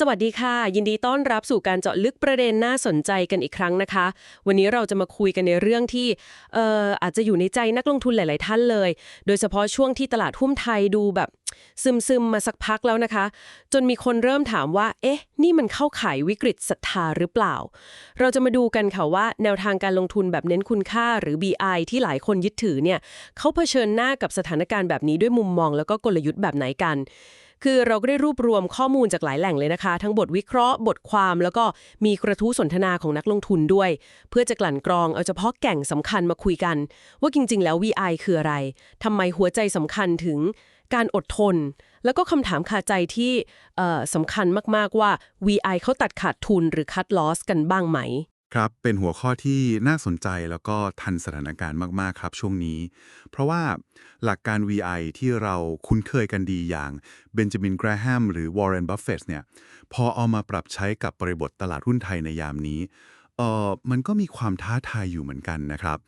สวัสดีค่ะ ยินดีต้อนรับสู่การเจาะลึกประเด็นน่าสนใจกันอีกครั้งนะคะ วันนี้เราจะมาคุยกันในเรื่องที่เอ่ออาจจะอยู่ในใจนักลงทุนหลาย ๆ ท่านเลย โดยเฉพาะช่วงที่ตลาดหุ้นไทยดูแบบ ซึม ๆ มาสักพักแล้วนะคะ จนมีคนเริ่มถามว่า เอ๊ะ นี่มันเข้าข่ายวิกฤตศรัทธาหรือเปล่า เราจะมาดูกันค่ะว่า แนวทางการลงทุนแบบเน้นคุณค่าหรือ BI ที่หลายคนยึดถือเนี่ยเขาเผชิญหน้ากับสถานการณ์แบบนี้ด้วยมุมมอง แล้วก็กลยุทธ์แบบไหนกัน คือเราก็ได้รวบรวมข้อมูลจากหลายแหล่งเลยนะคะ ทั้งบทวิเคราะห์ บทความแล้วก็มีกระทู้สนทนาของนักลงทุนด้วย เพื่อจะกลั่นกรองเอาเฉพาะแก่งสำคัญมาคุยกัน ว่าจริง ๆ แล้ว VI คืออะไรทำไมหัวใจสำคัญถึงการอดทน แล้วก็คำถามคาใจที่สำคัญมาก ๆ ว่า VI เขาตัดขาดทุนหรือคัดลอสกันบ้างไหม ครับ เป็นหัวข้อที่น่าสนใจแล้วก็ทันสถานการณ์มาก ๆ ครับช่วงนี้ เพราะว่าหลักการ VI ที่เราคุ้นเคยกันดีอย่างเบนจามินแกรแฮมหรือวอร์เรนบัฟเฟตต์เนี่ยพอเอามาปรับใช้กับบริบทตลาดหุ้นไทยในยามนี้เออมันก็มีความท้าทายอยู่เหมือนกันนะครับ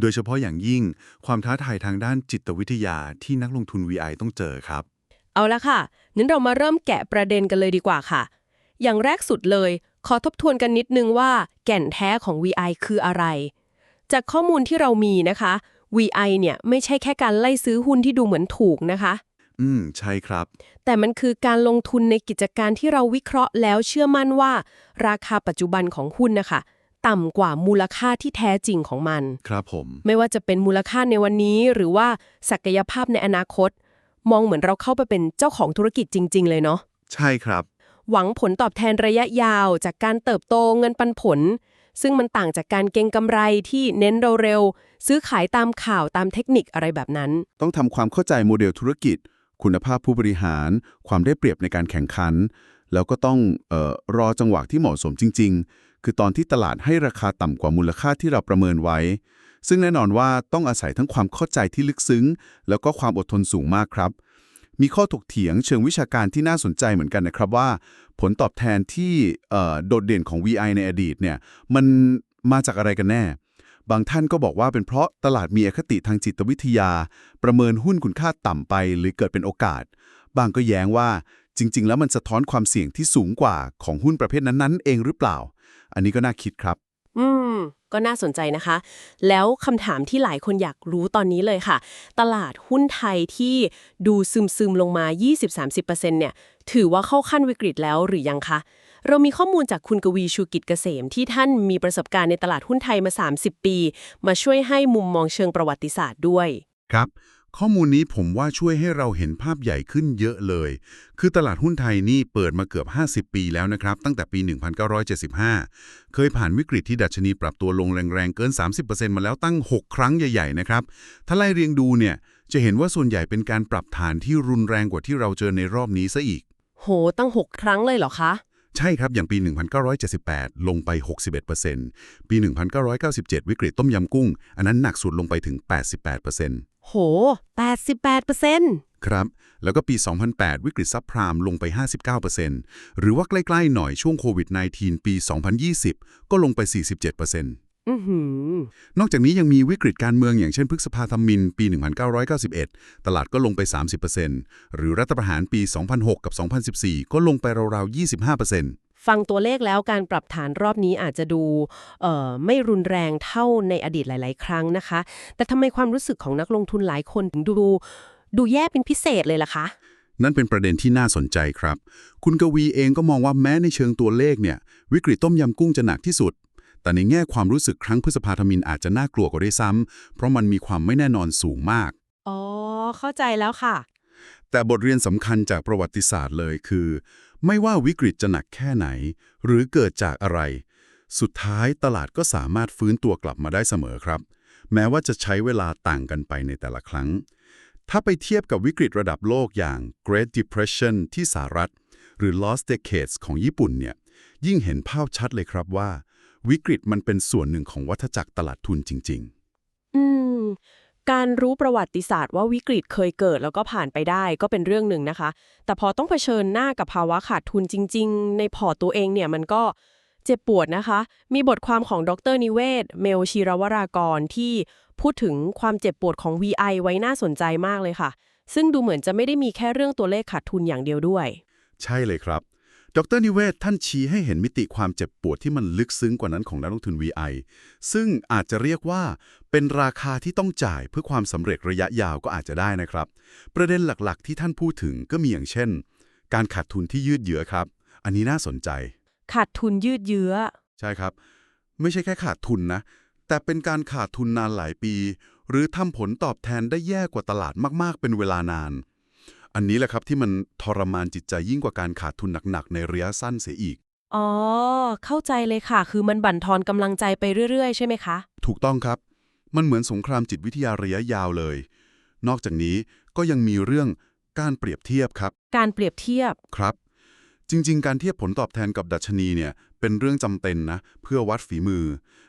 โดยเฉพาะอย่างยิ่งความท้าทายทางด้านจิตวิทยาที่นักลงทุน VI ต้องเจอครับ เอาละค่ะงั้นเรามาเริ่มแกะประเด็นกันเลยดีกว่าค่ะ อย่างแรกสุดเลย ขอทบทวนกันนิดนึงว่าแก่นแท้ของ VI คืออะไร จากข้อมูลที่เรามีนะคะ VI เนี่ยไม่ใช่แค่การไล่ซื้อหุ้นที่ดูเหมือนถูกนะคะ อืม ใช่ครับ แต่มันคือการลงทุนในกิจการที่เราวิเคราะห์แล้วเชื่อมั่นว่า ราคาปัจจุบันของหุ้นนะคะ ต่ำกว่ามูลค่าที่แท้จริงของมัน ครับผม ไม่ว่าจะเป็นมูลค่าในวันนี้ หรือว่าศักยภาพในอนาคต มองเหมือนเราเข้าไปเป็นเจ้าของธุรกิจจริง ๆ เลยเนาะ ใช่ครับ หวังผลตอบแทนระยะยาวจากการเติบโตเงินปันผล ซึ่งมันต่างจากการเก็งกำไรที่เน้นเร็วๆซื้อขายตามข่าวตามเทคนิคอะไรแบบนั้น ต้องทำความเข้าใจโมเดลธุรกิจ คุณภาพผู้บริหาร ความได้เปรียบในการแข่งขัน แล้วก็ต้องออรอจังหวะที่เหมาะสมจริง ๆ คือตอนที่ตลาดให้ราคาต่ำกว่ามูลค่าที่เราประเมินไว้ ซึ่งแน่นอนว่าต้องอาศัยทั้งความเข้าใจที่ลึกซึ้ง แล้วก็ความอดทนสูงมากครับ มีข้อถกเถียงเชิงวิชาการที่น่าสนใจเหมือนกันนะครับว่า ผลตอบแทนที่โดดเด่นของ VI ในอดีตเนี่ยมันมาจากอะไรกันแน่ บางท่านก็บอกว่าเป็นเพราะตลาดมีอคติทางจิตวิทยา ประเมินหุ้นคุณค่าต่ำไปหรือเกิดเป็นโอกาส บางก็แย้งว่าจริง ๆ แล้วมันสะท้อนความเสี่ยงที่สูงกว่าของหุ้นประเภทนั้นๆ เองหรือเปล่า อันนี้ก็น่าคิดครับ อืม ก็น่าสนใจนะคะ แล้วคำถามที่หลายคนอยากรู้ตอนนี้เลยค่ะ ตลาดหุ้นไทยที่ดูซึมๆ ลงมา 20-30%เนี่ย ถือว่าเข้าขั้นวิกฤตแล้วหรือยังคะ เรามีข้อมูลจากคุณกวีชูกิจเกษม ที่ท่านมีประสบการณ์ในตลาดหุ้นไทยมา 30 ปี มาช่วยให้มุมมองเชิงประวัติศาสตร์ด้วย ครับ ข้อมูลนี้ผมว่าช่วยให้เราเห็นภาพใหญ่ขึ้นเยอะเลย คือตลาดหุ้นไทยนี่เปิดมาเกือบ 50 ปีแล้วนะครับ ตั้งแต่ปี 1975 เคยผ่านวิกฤตที่ดัชนีปรับตัวลงแรงๆ เกิน 30%มาแล้วตั้ง 6 ครั้งใหญ่ ๆ นะครับ ถ้าไล่เรียงดูเนี่ย จะเห็นว่าส่วนใหญ่เป็นการปรับฐานที่รุนแรงกว่าที่เราเจอในรอบนี้ซะอีก โห ตั้ง 6 ครั้งเลยเหรอคะใช่ครับ อย่างปี 1978 ลงไป 61%ปี 1997 วิกฤตต้มยำกุ้ง อันนั้นหนักสุดลงไปถึง 88% โห 88%ครับ แล้วก็ปี 2008 วิกฤตซับพรามลงไป 59%หรือว่าใกล้ๆหน่อยช่วงโควิด -19 ปี 2020 ก็ลงไป 47%อือหือนอกจากนี้ยังมีวิกฤตการเมืองอย่างเช่นพฤษภาธมินปี 1991 ตลาดก็ลงไป 30%หรือรัฐประหารปี 2006 กับ 2014 ก็ลงไปราวๆ 25% ฟังตัวเลขแล้วการปรับฐานรอบนี้อาจจะดูเอ่อไม่รุนแรงเท่าในอดีตหลาย ๆ ครั้งนะคะ แต่ทำไมความรู้สึกของนักลงทุนหลายคนถึงดูดูแย่เป็นพิเศษเลยล่ะคะ นั่นเป็นประเด็นที่น่าสนใจครับ คุณกวีเองก็มองว่าแม้ในเชิงตัวเลขเนี่ย วิกฤตต้มยำกุ้งจะหนักที่สุด แต่ในแง่ความรู้สึกครั้งพฤษภาธมินอาจจะน่ากลัวกว่าด้วยซ้ำเพราะมันมีความไม่แน่นอนสูงมาก อ๋อ เข้าใจแล้วค่ะ แต่บทเรียนสำคัญจากประวัติศาสตร์เลยคือ ไม่ว่าวิกฤตจะหนักแค่ไหน หรือเกิดจากอะไร สุดท้ายตลาดก็สามารถฟื้นตัวกลับมาได้เสมอครับ แม้ว่าจะใช้เวลาต่างกันไปในแต่ละครั้ง ถ้าไปเทียบกับวิกฤตระดับโลกอย่าง Great Depression ที่สหรัฐ หรือ Lost Decades ของญี่ปุ่นเนี่ยยิ่งเห็นภาพชัดเลยครับว่า วิกฤตมันเป็นส่วนหนึ่งของวัฏจักรตลาดทุนจริง ๆ อืม การรู้ประวัติศาสตร์ว่าวิกฤตเคยเกิดแล้วก็ผ่านไปได้ก็เป็นเรื่องหนึ่งนะคะ แต่พอต้องเผชิญหน้ากับภาวะขาดทุนจริง ๆ ในพอร์ตตัวเองเนี่ยมันก็เจ็บปวดนะคะ มีบทความของดรนิเวศ เมลชีรวรากรที่พูดถึงความเจ็บปวดของ VI ไว้น่าสนใจมากเลยค่ะ ซึ่งดูเหมือนจะไม่ได้มีแค่เรื่องตัวเลขขาดทุนอย่างเดียวด้วย ใช่เลยครับ ดรนิเวศน์ท่านชี้ให้เห็นมิติความเจ็บปวดที่มันลึกซึ้งกว่านั้นของนักลงทุน VI ซึ่งอาจจะเรียกว่าเป็นราคาที่ต้องจ่ายเพื่อความสำเร็จระยะยาวก็อาจจะได้นะครับ ประเด็นหลักๆ ที่ท่านพูดถึงก็มีอย่างเช่น การขาดทุนที่ยืดเยื้อครับ อันนี้น่าสนใจ ขาดทุนยืดเยื้อ ใช่ครับ ไม่ใช่แค่ขาดทุนนะ แต่เป็นการขาดทุนนานหลายปี หรือทำผลตอบแทนได้แย่กว่าตลาดมากๆ เป็นเวลานาน อันนี้แหละครับที่มันทรมานจิตใจยิ่งกว่าการขาดทุนหนักๆ ในระยะสั้นเสียอีก อ๋อ เข้าใจเลยค่ะ คือมันบั่นทอนกำลังใจไปเรื่อย ๆ ใช่ไหมคะ ถูกต้องครับ มันเหมือนสงครามจิตวิทยาระยะยาวเลย นอกจากนี้ก็ยังมีเรื่องการเปรียบเทียบครับ การเปรียบเทียบ ครับ จริง ๆ การเทียบผลตอบแทนกับดัชนีเนี่ยเป็นเรื่องจำเป็นนะ เพื่อวัดฝีมือ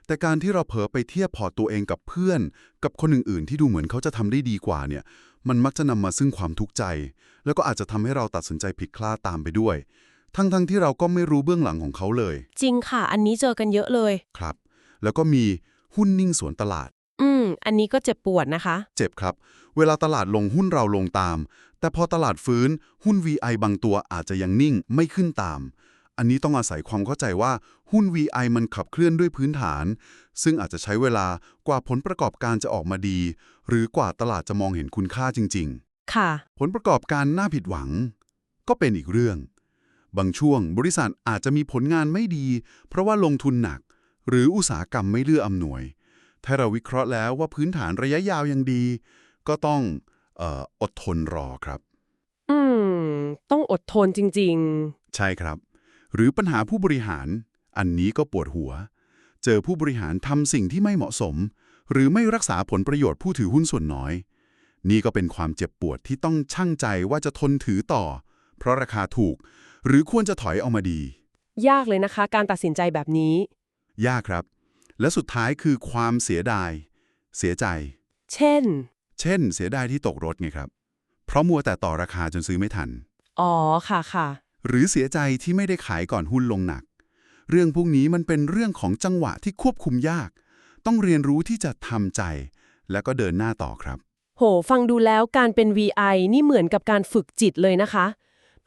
แต่การที่เราเผลอไปเทียบพอร์ตตัวเองกับเพื่อน กับคนอื่น ๆ ที่ดูเหมือนเขาจะทำได้ดีกว่าเนี่ยมันมักจะนำมาซึ่งความทุกข์ใจ แล้วก็อาจจะทำให้เราตัดสินใจผิดพลาดตามไปด้วย ทั้งๆที่เราก็ไม่รู้เบื้องหลังของเขาเลย จริงค่ะ อันนี้เจอกันเยอะเลยครับ แล้วก็มีหุ้นนิ่งสวนตลาด อืมอันนี้ก็เจ็บปวดนะคะ เจ็บครับ เวลาตลาดลงหุ้นเราลงตาม แต่พอตลาดฟื้นหุ้น VI บางตัวอาจจะยังนิ่งไม่ขึ้นตาม อันนี้ต้องอาศัยความเข้าใจว่าหุ้น VI มันขับเคลื่อนด้วยพื้นฐาน ซึ่งอาจจะใช้เวลากว่าผลประกอบการจะออกมาดี หรือกว่าตลาดจะมองเห็นคุณค่าจริงค่ะๆผลประกอบการน่าผิดหวัง ก็เป็นอีกเรื่อง บางช่วงบริษัทอาจจะมีผลงานไม่ดี เพราะว่าลงทุนหนัก หรืออุตสาหกรรมไม่เลืออำนวย ถ้าเราวิเคราะห์แล้วว่าพื้นฐานระยะยาวยังดี ก็ต้องเอออดทนรอครับ อืม ต้องอดทนจริงใช่ครับ หรือปัญหาผู้บริหาร อันนี้ก็ปวดหัว เจอผู้บริหารทำสิ่งที่ไม่เหมาะสม หรือไม่รักษาผลประโยชน์ผู้ถือหุ้นส่วนน้อย นี่ก็เป็นความเจ็บปวดที่ต้องชั่งใจว่าจะทนถือต่อ เพราะราคาถูก หรือควรจะถอยออกมาดีๆยากเลยนะคะ การตัดสินใจแบบนี้ ยากครับ และสุดท้ายคือความเสียดาย เสียใจ เช่น เช่น เสียดายที่ตกรถไงครับ เพราะมัวแต่ต่อราคาจนซื้อไม่ทัน อ๋อค่ะค่ะ หรือเสียใจที่ไม่ได้ขายก่อนหุ้นลงหนัก เรื่องพวกนี้มันเป็นเรื่องของจังหวะที่ควบคุมยาก ต้องเรียนรู้ที่จะทำใจ แล้วก็เดินหน้าต่อครับ โห ฟังดูแล้วการเป็น VI นี่เหมือนกับการฝึกจิตเลยนะคะ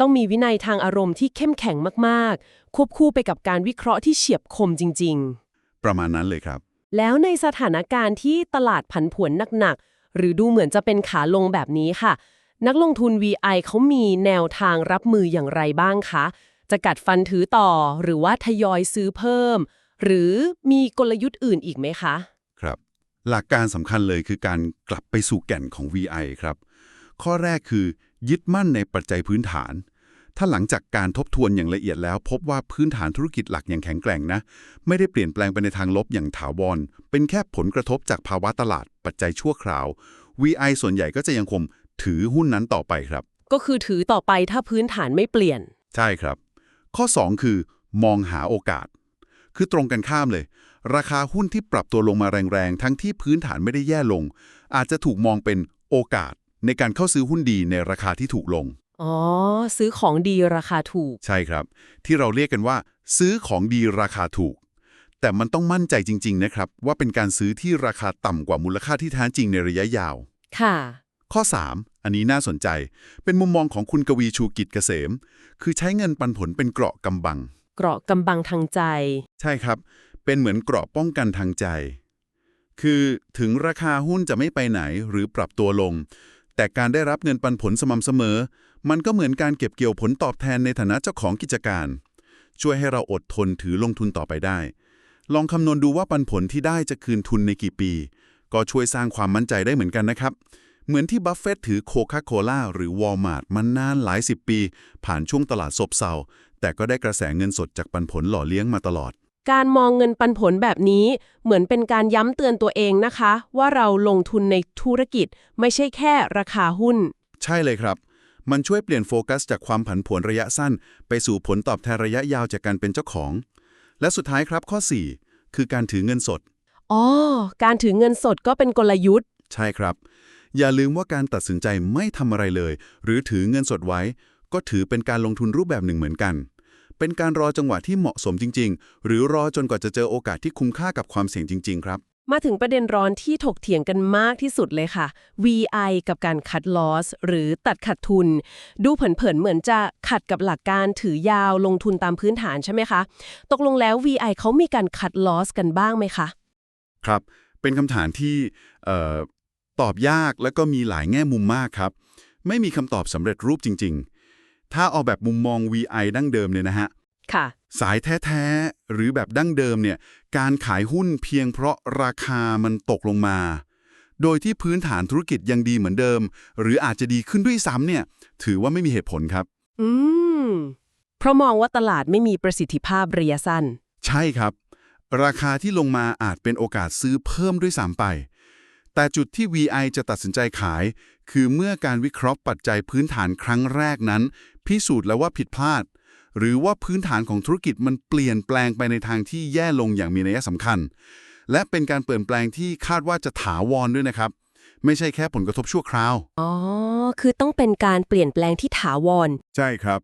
ต้องมีวินัยทางอารมณ์ที่เข้มแข็งมากๆ ควบคู่ไปกับการวิเคราะห์ที่เฉียบคมจริง ประมาณนั้นเลยครับๆแล้วในสถานการณ์ที่ตลาดผันผวนหนักๆ หรือดูเหมือนจะเป็นขาลงแบบนี้ค่ะ นักลงทุน VI เขามีแนวทางรับมืออย่างไรบ้างคะ จะกัดฟันถือต่อหรือว่าทยอยซื้อเพิ่ม หรือมีกลยุทธ์อื่นอีกไหมคะ ครับ หลักการสำคัญเลยคือการกลับไปสู่แก่นของ VI ครับ ข้อแรกคือยึดมั่นในปัจจัยพื้นฐาน ถ้าหลังจากการทบทวนอย่างละเอียดแล้ว พบว่าพื้นฐานธุรกิจหลักอย่างแข็งแกร่งนะ ไม่ได้เปลี่ยนแปลงไปในทางลบอย่างถาวร เป็นแค่ผลกระทบจากภาวะตลาดปัจจัยชั่วคราว VI ส่วนใหญ่ก็จะยังคงถือหุ้นนั้นต่อไปครับ ก็คือถือต่อไปถ้าพื้นฐานไม่เปลี่ยน ใช่ครับ ข้อ 2 คือ มองหาโอกาส คือตรงกันข้ามเลย ราคาหุ้นที่ปรับตัวลงมาแรงๆ ทั้งที่พื้นฐานไม่ได้แย่ลง อาจจะถูกมองเป็นโอกาสในการเข้าซื้อหุ้นดีในราคาที่ถูกลง อ๋อ ซื้อของดีราคาถูก ใช่ครับ ที่เราเรียกกันว่า ซื้อของดีราคาถูก แต่มันต้องมั่นใจจริง ๆ นะครับ ว่าเป็นการซื้อที่ราคาต่ำกว่ามูลค่าที่แท้จริงในระยะยาว ค่ะ ข้อ 3 อันนี้น่าสนใจ เป็นมุมมองของคุณกวีชูกิจเกษม คือใช้เงินปันผลเป็นเกราะกำบัง เกราะกำบังทางใจ ใช่ครับ เป็นเหมือนเกราะป้องกันทางใจ คือถึงราคาหุ้นจะไม่ไปไหนหรือปรับตัวลง แต่การได้รับเงินปันผลสม่ำเสมอ มันก็เหมือนการเก็บเกี่ยวผลตอบแทนในฐานะเจ้าของกิจการ ช่วยให้เราอดทนถือลงทุนต่อไปได้ ลองคำนวณดูว่าปันผลที่ได้จะคืนทุนในกี่ปี ก็ช่วยสร้างความมั่นใจได้เหมือนกันนะครับ เหมือนที่บัฟเฟตต์ถือโคคาโคล่าหรือวอลมาร์ทมานานหลายสิบปี ผ่านช่วงตลาดซบเซาแต่ก็ได้กระแสเงินสดจากปันผลหล่อเลี้ยงมาตลอดการมองเงินปันผลแบบนี้เหมือนเป็นการย้ำเตือนตัวเองนะคะ ว่าเราลงทุนในธุรกิจไม่ใช่แค่ราคาหุ้น ใช่เลยครับ มันช่วยเปลี่ยนโฟกัสจากความผันผวนระยะสั้น ไปสู่ผลตอบแทนระยะยาวจากการเป็นเจ้าของ และสุดท้ายครับข้อ 4 คือการถือเงินสด อ๋อ การถือเงินสดก็เป็นกลยุทธ์ ใช่ครับ อย่าลืมว่าการตัดสินใจไม่ทำอะไรเลย หรือถือเงินสดไว้ ก็ถือเป็นการลงทุนรูปแบบหนึ่งเหมือนกัน เป็นการรอจังหวะที่เหมาะสมจริง ๆ หรือรอจนกว่าจะเจอโอกาสที่คุ้มค่ากับความเสี่ยงจริง ๆ ครับ มาถึงประเด็นร้อนที่ถกเถียงกันมากที่สุดเลยค่ะ VI กับการคัดลอสหรือตัดขาดทุน ดูเผินๆ เหมือนจะขัดกับหลักการถือยาวลงทุนตามพื้นฐานใช่ไหมคะ ตกลงแล้ว VI เขามีการคัดลอสกันบ้างไหมคะ ครับ เป็นคำถามที่ตอบยากและก็มีหลายแง่มุมมากครับ ไม่มีคำตอบสำเร็จรูปจริง ๆ ถ้าเอาแบบมุมมอง VI ดั้งเดิมเนี่ยนะฮะ ค่ะ สายแท้ ๆ หรือแบบดั้งเดิมเนี่ยการขายหุ้นเพียงเพราะราคามันตกลงมา โดยที่พื้นฐานธุรกิจยังดีเหมือนเดิม หรืออาจจะดีขึ้นด้วยซ้ำเนี่ย ถือว่าไม่มีเหตุผลครับ อืม เพราะมองว่าตลาดไม่มีประสิทธิภาพระยะสั้น ใช่ครับ ราคาที่ลงมาอาจเป็นโอกาสซื้อเพิ่มด้วยซ้ำไป แต่จุดที่ VI จะตัดสินใจขาย คือเมื่อการวิเคราะห์ปัจจัยพื้นฐานครั้งแรกนั้น พิสูจน์แล้วว่าผิดพลาด หรือว่าพื้นฐานของธุรกิจมันเปลี่ยนแปลงไปในทางที่แย่ลงอย่างมีนัยสำคัญ และเป็นการเปลี่ยนแปลงที่คาดว่าจะถาวรด้วยนะครับ ไม่ใช่แค่ผลกระทบชั่วคราว อ๋อ คือต้องเป็นการเปลี่ยนแปลงที่ถาวร ใช่ครับ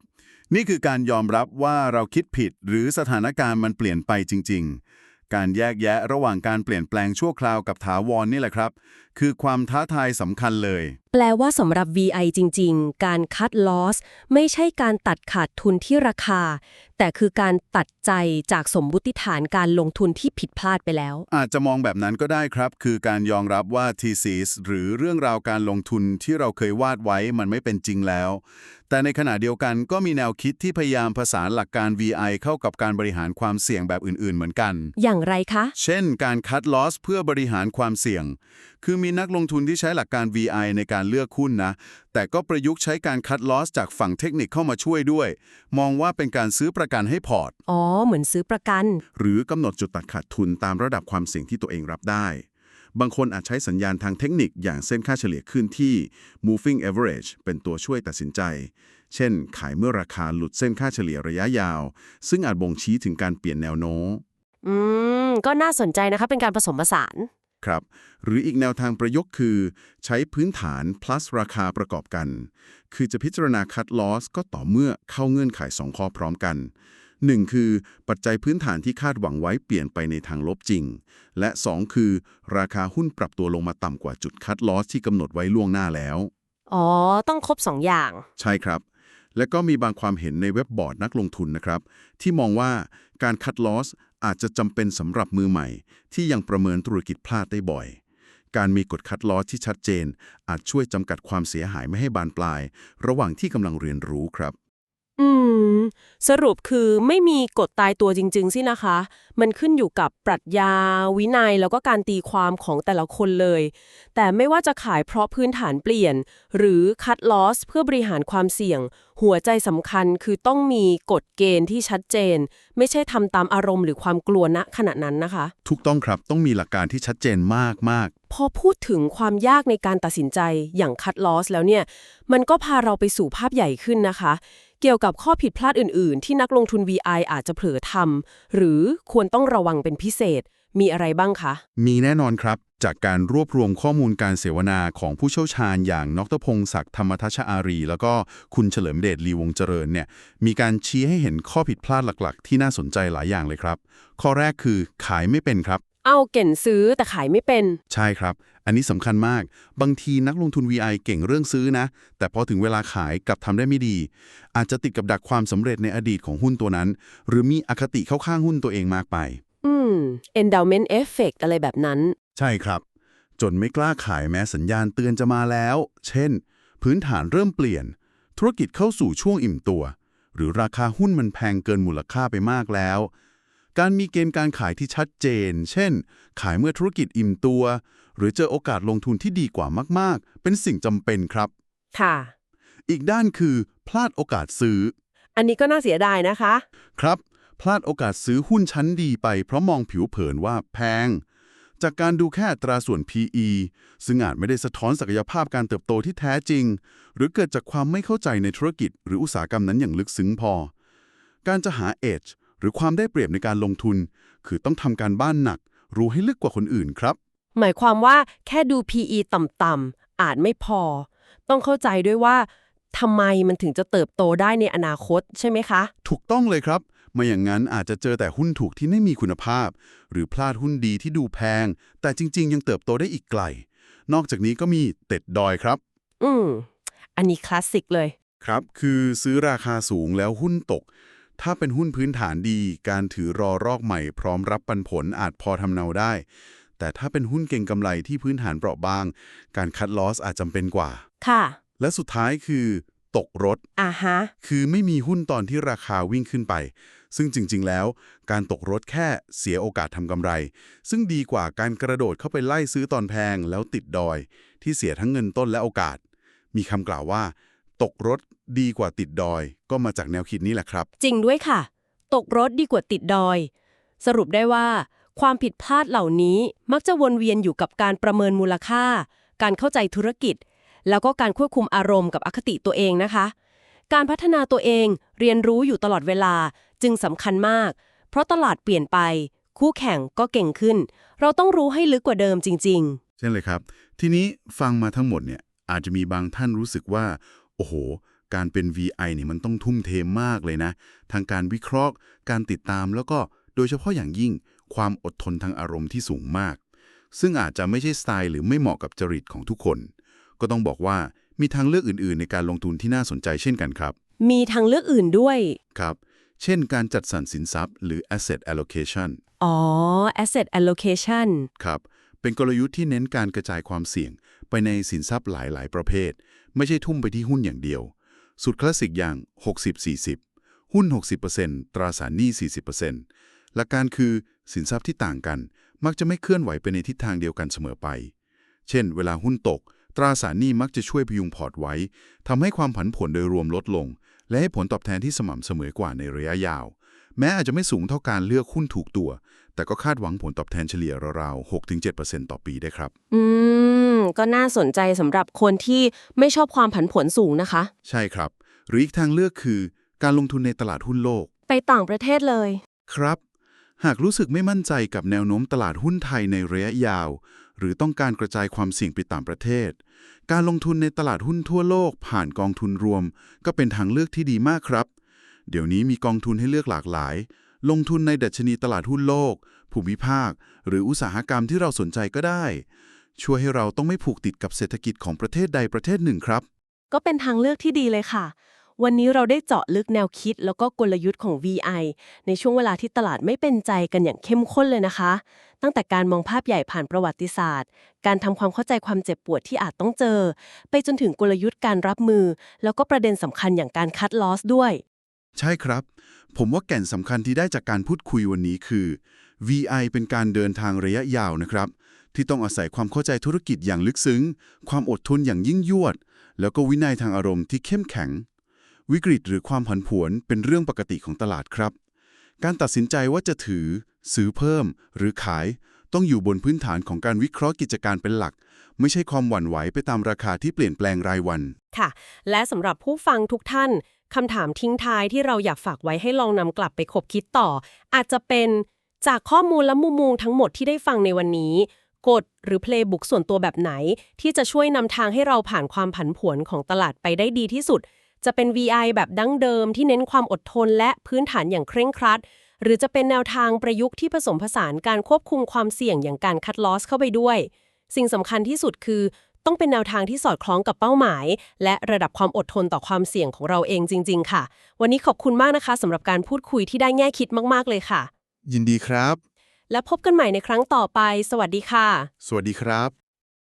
นี่คือการยอมรับว่าเราคิดผิด หรือสถานการณ์มันเปลี่ยนไปจริง ๆ การแยกแยะระหว่างการเปลี่ยนแปลงชั่วคราวกับถาวรนี่แหละครับคือความท้าทายสำคัญเลย แปลว่าสำหรับ VI จริง ๆ การคัดลอสไม่ใช่การตัดขาดทุนที่ราคา แต่คือการตัดใจจากสมมุติฐานการลงทุนที่ผิดพลาดไปแล้ว อาจจะมองแบบนั้นก็ได้ครับ คือการยอมรับว่า thesis หรือเรื่องราวการลงทุนที่เราเคยวาดไว้มันไม่เป็นจริงแล้ว แต่ในขณะเดียวกันก็มีแนวคิดที่พยายามผสานหลักการ VI เข้ากับการบริหารความเสี่ยงแบบอื่น ๆ เหมือนกัน อย่างไรคะ เช่น การคัดลอสเพื่อบริหารความเสี่ยง คือมีนักลงทุนที่ใช้หลักการ VI ในการเลือกหุ้นนะ แต่ก็ประยุกต์ใช้การคัดลอสจากฝั่งเทคนิคเข้ามาช่วยด้วย มองว่าเป็นการซื้อประกันให้พอร์ต อ๋อ เหมือนซื้อประกัน หรือกำหนดจุดตัดขาดทุนตามระดับความเสี่ยงที่ตัวเองรับได้ บางคนอาจใช้สัญญาณทางเทคนิคอย่างเส้นค่าเฉลี่ยขึ้นที่ moving average เป็นตัวช่วยตัดสินใจ เช่น ขายเมื่อราคาหลุดเส้นค่าเฉลี่ยระยะยาว ซึ่งอาจบ่งชี้ถึงการเปลี่ยนแนวโน้มอืม ก็น่าสนใจนะคะ เป็นการผสมผสาน ครับ หรืออีกแนวทางประยกคือ ใช้พื้นฐาน plus ราคาประกอบกัน คือจะพิจารณาคัดลอสก็ต่อเมื่อเข้าเงื่อนไขสองข้อพร้อมกัน 1. คือปัจจัยพื้นฐานที่คาดหวังไว้เปลี่ยนไปในทางลบจริง และ 2 คือ ราคาหุ้นปรับตัวลงมาต่ำกว่าจุดคัดลอสที่กำหนดไว้ล่วงหน้าแล้ว อ๋อ ต้องครบสองอย่าง ใช่ครับ และก็มีบางความเห็นในเว็บบอร์ดนักลงทุนนะครับ ที่มองว่าการคัดลอส อาจจะจำเป็นสำหรับมือใหม่ ที่ยังประเมินธุรกิจพลาดได้บ่อย การมีกฎคัดลอที่ชัดเจน อาจช่วยจำกัดความเสียหายไม่ให้บานปลาย ระหว่างที่กำลังเรียนรู้ครับ อืม สรุปคือไม่มีกฎตายตัวจริง ๆ สินะคะ มันขึ้นอยู่กับปรัชญา วินัยแล้วก็การตีความของแต่ละคนเลย แต่ไม่ว่าจะขายเพราะพื้นฐานเปลี่ยน หรือคัดลอสเพื่อบริหารความเสี่ยง หัวใจสำคัญคือต้องมีกฎเกณฑ์ที่ชัดเจน ไม่ใช่ทำตามอารมณ์หรือความกลัวณขณะนั้นนะคะ ถูกต้องครับต้องมีหลักการที่ชัดเจนมากพอพูดถึงความยากในการตัดสินใจอย่างคัดลอสแล้วเนี่ย มันก็พาเราไปสู่ภาพใหญ่ขึ้นนะคะ เกี่ยวกับข้อผิดพลาดอื่น ๆ ที่นักลงทุน VI อาจจะเผลอทำหรือควรต้องระวังเป็นพิเศษ มีอะไรบ้างคะ มีแน่นอนครับ จากการรวบรวมข้อมูลการเสวนาของผู้เชี่ยวชาญอย่างนตพงศักดิ์ธรรมทัชอารี แล้วก็คุณเฉลิมเดชลีวงเจริญเนี่ยมีการชี้ให้เห็นข้อผิดพลาดหลัก ๆ ที่น่าสนใจหลายอย่างเลยครับ ข้อแรกคือขายไม่เป็นครับ เอาเก่นซื้อแต่ขายไม่เป็น ใช่ครับ อันนี้สำคัญมาก บางทีนักลงทุน VI เก่งเรื่องซื้อนะ แต่พอถึงเวลาขายกลับทำได้ไม่ดี อาจจะติดกับดักความสำเร็จในอดีตของหุ้นตัวนั้น หรือมีอคติเข้าข้างหุ้นตัวเองมากไป อืม endowment effect อะไรแบบนั้น ใช่ครับ จนไม่กล้าขายแม้สัญญาณเตือนจะมาแล้ว เช่น พื้นฐานเริ่มเปลี่ยน ธุรกิจเข้าสู่ช่วงอิ่มตัว หรือราคาหุ้นมันแพงเกินมูลค่าไปมากแล้ว การมีเกณฑ์การขายที่ชัดเจน เช่น ขายเมื่อธุรกิจอิ่มตัว หรือเจอโอกาสลงทุนที่ดีกว่ามาก ๆ เป็นสิ่งจำเป็นครับ ค่ะ อีกด้านคือ พลาดโอกาสซื้อ อันนี้ก็น่าเสียดายนะคะ ครับ พลาดโอกาสซื้อหุ้นชั้นดีไป เพราะมองผิวเผินว่าแพง จากการดูแค่อัตราส่วน PE ซึ่งอาจไม่ได้สะท้อนศักยภาพการเติบโตที่แท้จริง หรือเกิดจากความไม่เข้าใจในธุรกิจ หรืออุตสาหกรรมนั้นอย่างลึกซึ้งพอ การจะหา edge หรือความได้เปรียบในการลงทุน คือต้องทำการบ้านหนัก รู้ให้ลึกกว่าคนอื่นครับ หมายความว่าแค่ดู PE ต่ำๆอาจไม่พอ ต้องเข้าใจด้วยว่าทำไมมันถึงจะเติบโตได้ในอนาคตใช่ไหมคะ ถูกต้องเลยครับไม่อย่างนั้นอาจจะเจอแต่หุ้นถูกที่ไม่มีคุณภาพ หรือพลาดหุ้นดีที่ดูแพง แต่จริง ๆ ยังเติบโตได้อีกไกล นอกจากนี้ก็มีเต็ดดอยครับ อืมอันนี้คลาสสิกเลย ครับ คือซื้อราคาสูงแล้วหุ้นตก ถ้าเป็นหุ้นพื้นฐานดี การถือรอรอกใหม่พร้อมรับปันผลอาจพอทำเนาได้ แต่ถ้าเป็นหุ้นเก่งกำไรที่พื้นฐานเปราะบาง การคัดลอสอาจจำเป็นกว่า ค่ะ และสุดท้ายคือ ตกรถ อ่าฮะ คือไม่มีหุ้นตอนที่ราคาวิ่งขึ้นไป ซึ่งจริง ๆ แล้ว การตกรถแค่เสียโอกาสทำกำไร ซึ่งดีกว่าการกระโดดเข้าไปไล่ซื้อตอนแพงแล้วติดดอย ที่เสียทั้งเงินต้นและโอกาส มีคำกล่าวว่า ตกรถดีกว่าติดดอย ก็มาจากแนวคิดนี้แหละครับ จริงด้วยค่ะ ตกรถดีกว่าติดดอย สรุปได้ว่า ความผิดพลาดเหล่านี้มักจะวนเวียนอยู่กับการประเมินมูลค่า การเข้าใจธุรกิจ แล้วก็การควบคุมอารมณ์กับอคติตัวเองนะคะ การพัฒนาตัวเองเรียนรู้อยู่ตลอดเวลาจึงสำคัญมาก เพราะตลาดเปลี่ยนไป คู่แข่งก็เก่งขึ้น เราต้องรู้ให้ลึกกว่าเดิมจริงเช่นเลยครับ ทีนี้ฟังมาทั้งหมดเนี่ยอาจจะมีบางท่านรู้สึกว่า โอ้โห การเป็น VI เนี่ยมันต้องทุ่มเทมากเลยนะ ทางการวิเคราะห์ การติดตามแล้วก็โดยเฉพาะอย่างยิ่งความอดทนทางอารมณ์ที่สูงมาก ซึ่งอาจจะไม่ใช่สไตล์หรือไม่เหมาะกับจริตของทุกคน ก็ต้องบอกว่ามีทางเลือกอื่น ๆ ในการลงทุนที่น่าสนใจเช่นกันครับๆมีทางเลือกอื่นด้วย ครับ เช่น การจัดสรรสินทรัพย์ หรือ asset allocation อ๋อ asset allocation ครับ เป็นกลยุทธ์ที่เน้นการกระจายความเสี่ยงไปในสินทรัพย์หลาย ๆ ประเภท ไม่ใช่ทุ่มไปที่หุ้นอย่างเดียว สุดคลาสสิกอย่าง 60-40 หุ้น 60%ตราสารหนี้ 40%หลักการคือสินทรัพย์ที่ต่างกัน มักจะไม่เคลื่อนไหวไปในทิศทางเดียวกันเสมอไป เช่น เวลาหุ้นตก ตราสารหนี้มักจะช่วยพยุงพอร์ตไว้ทำให้ความผันผวนโดยรวมลดลง และให้ผลตอบแทนที่สม่ำเสมอกว่าในระยะยาว แม้อาจจะไม่สูงเท่าการเลือกหุ้นถูกตัว แต่ก็คาดหวังผลตอบแทนเฉลี่ยราวๆ6-7%ต่อปีได้ครับ อืม ก็น่าสนใจสำหรับคนที่ไม่ชอบความผันผวนสูงนะคะ ใช่ครับ หรืออีกทางเลือกคือ การลงทุนในตลาดหุ้นโลก ไปต่างประเทศเลย ครับ หากรู้สึกไม่มั่นใจกับแนวโน้มตลาดหุ้นไทยในระยะยาว หรือต้องการกระจายความเสี่ยงไปต่างประเทศ การลงทุนในตลาดหุ้นทั่วโลก ผ่านกองทุนรวม ก็เป็นทางเลือกที่ดีมากครับ เดี๋ยวนี้มีกองทุนให้เลือกหลากหลาย ลงทุนในดัชนีตลาดหุ้นโลก ภูมิภาค หรืออุตสาหกรรมที่เราสนใจก็ได้ ช่วยให้เราต้องไม่ผูกติดกับเศรษฐกิจของประเทศใดประเทศหนึ่งครับ ก็เป็นทางเลือกที่ดีเลยค่ะ วันนี้เราได้เจาะลึกแนวคิดแล้วก็กลยุทธ์ของ VI ในช่วงเวลาที่ตลาดไม่เป็นใจกันอย่างเข้มข้นเลยนะคะ ตั้งแต่การมองภาพใหญ่ผ่านประวัติศาสตร์ การทำความเข้าใจความเจ็บปวดที่อาจต้องเจอ ไปจนถึงกลยุทธ์การรับมือ แล้วก็ประเด็นสำคัญอย่างการคัดลอสด้วย ใช่ครับ ผมว่าแก่นสำคัญที่ได้จากการพูดคุยวันนี้คือ VI เป็นการเดินทางระยะยาวนะครับ ที่ต้องอาศัยความเข้าใจธุรกิจอย่างลึกซึ้ง ความอดทนอย่างยิ่งยวด แล้วก็วินัยทางอารมณ์ที่เข้มแข็ง วิกฤตหรือความผันผวนเป็นเรื่องปกติของตลาดครับ การตัดสินใจว่าจะถือ ซื้อเพิ่ม หรือขาย ต้องอยู่บนพื้นฐานของการวิเคราะห์กิจการเป็นหลัก ไม่ใช่ความหวั่นไหวไปตามราคาที่เปลี่ยนแปลงรายวัน ค่ะ และสำหรับผู้ฟังทุกท่าน คำถามทิ้งท้ายที่เราอยากฝากไว้ให้ลองนำกลับไปคบคิดต่อ อาจจะเป็นจากข้อมูลและมุมมองทั้งหมดที่ได้ฟังในวันนี้ กฎหรือเพลย์บุ๊กส่วนตัวแบบไหน ที่จะช่วยนำทางให้เราผ่านความผันผวนของตลาดไปได้ดีที่สุด จะเป็น VI แบบดั้งเดิมที่เน้นความอดทนและพื้นฐานอย่างเคร่งครัด หรือจะเป็นแนวทางประยุกต์ที่ผสมผสานการควบคุมความเสี่ยงอย่างการคัดลอสเข้าไปด้วย สิ่งสำคัญที่สุดคือ ต้องเป็นแนวทางที่สอดคล้องกับเป้าหมาย และระดับความอดทนต่อความเสี่ยงของเราเองจริง ๆ ค่ะ วันนี้ขอบคุณมากนะคะสำหรับการพูดคุยที่ได้แง่คิดมากๆเลยค่ะ ยินดีครับ และพบกันใหม่ในครั้งต่อไป สวัสดีค่ะ สวัสดีครับ